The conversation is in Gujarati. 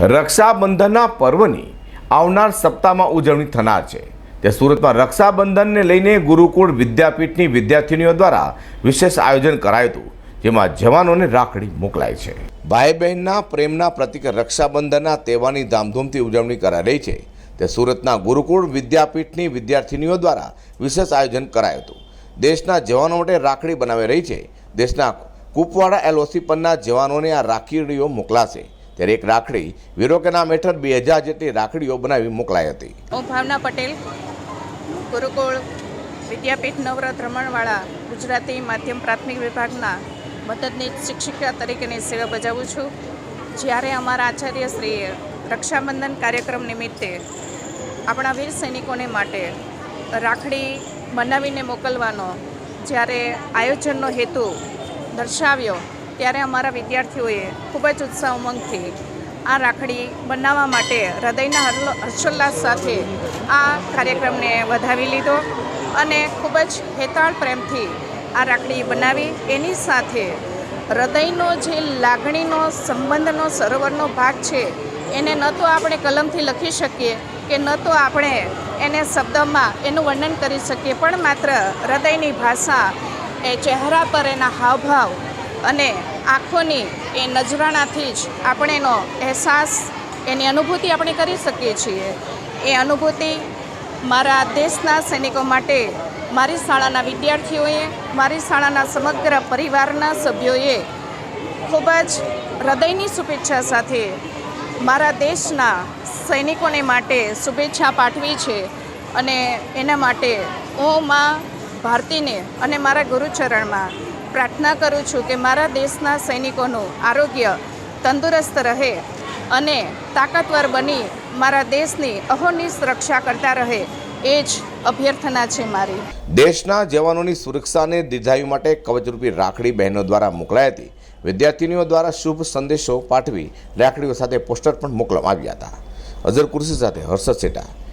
રક્ષાબંધનના પર્વની આવનાર સપ્તાહમાં ઉજવણી થનાર છે. તે સુરતમાં રક્ષાબંધનને લઈને ગુરુકુળ વિદ્યાપીઠની વિદ્યાર્થીનીઓ દ્વારા વિશેષ આયોજન કરાયું હતું, જેમાં જવાનોને રાખડી મોકલાય છે. ભાઈ બહેનના પ્રેમના પ્રતિક રક્ષાબંધનના તહેવારની ધામધૂમથી ઉજવણી કરાઈ રહી છે. તે સુરતના ગુરુકુળ વિદ્યાપીઠની વિદ્યાર્થીનીઓ દ્વારા વિશેષ આયોજન કરાયું હતું. દેશના જવાનો માટે રાખડી બનાવી રહી છે. દેશના કુપવાડા એલઓસી પરના જવાનોને આ રાખડીઓ મોકલાશે. ત્યારે એક રાખડી વીરો કે નામ હેઠળ બે હજાર જેટલી રાખડીઓ બનાવી મોકલાઈ હતી. હું ભાવના પટેલ, ગુરુકુળ વિદ્યાપીઠ નવરત રમણવાળા ગુજરાતી માધ્યમ પ્રાથમિક વિભાગના મદદનીશ શિક્ષિકા તરીકેની સેવા બજાવું છું. જ્યારે અમારા આચાર્યશ્રીએ રક્ષાબંધન કાર્યક્રમ નિમિત્તે આપણા વીર સૈનિકોને માટે રાખડી બનાવીને મોકલવાનો જ્યારે આયોજનનો હેતુ દર્શાવ્યો ત્યારે અમારા વિદ્યાર્થીઓએ ખૂબ જ ઉત્સાહ ઉમંગથી આ રાખડી બનાવવા માટે હૃદયના હર્ષોલ્લાસ સાથે આ કાર્યક્રમને વધાવી લીધો અને ખૂબ જ હેતાળ પ્રેમથી આ રાખડી બનાવી. એની સાથે હૃદયનો જે લાગણીનો સંબંધનો સરોવરનો ભાગ છે, એને ન તો આપણે કલમથી લખી શકીએ કે ન તો આપણે એને શબ્દમાં એનું વર્ણન કરી શકીએ. પણ માત્ર હૃદયની ભાષા એ ચહેરા પર એના હાવભાવ અને આંખોની એ નજરાણાથી જ આપણે એનો અહેસાસ, એની અનુભૂતિ આપણે કરી શકીએ છીએ. એ અનુભૂતિ મારા દેશના સૈનિકો માટે, મારી શાળાના વિદ્યાર્થીઓએ, મારી શાળાના સમગ્ર પરિવારના સભ્યોએ ખૂબ જ હૃદયની શુભેચ્છા સાથે મારા દેશના સૈનિકોને માટે શુભેચ્છા પાઠવી છે અને એના માટે હું મા ભારતીને અને મારા ગુરુચરણમાં પ્રાર્થના કરું છું કે મારા દેશના સૈનિકોનું આરોગ્ય તંદુરસ્ત રહે અને તાકાતવર બની મારા દેશની અહોનિશ રક્ષા કરતા રહે એ જ અભ્યર્થના છે મારી. દેશના જવાનોની સુરક્ષાને દીર્ઘાયુ માટે કવચરૂપી રાખડી બહેનો દ્વારા મોકલાઈ હતી. વિદ્યાર્થીનીઓ દ્વારા શુભ સંદેશો પાઠવી રાખડીઓ સાથે પોસ્ટર પણ મોકલવામાં આવ્યા હતા. અઝર કુર્સી સાથે હર્ષદ સેટા.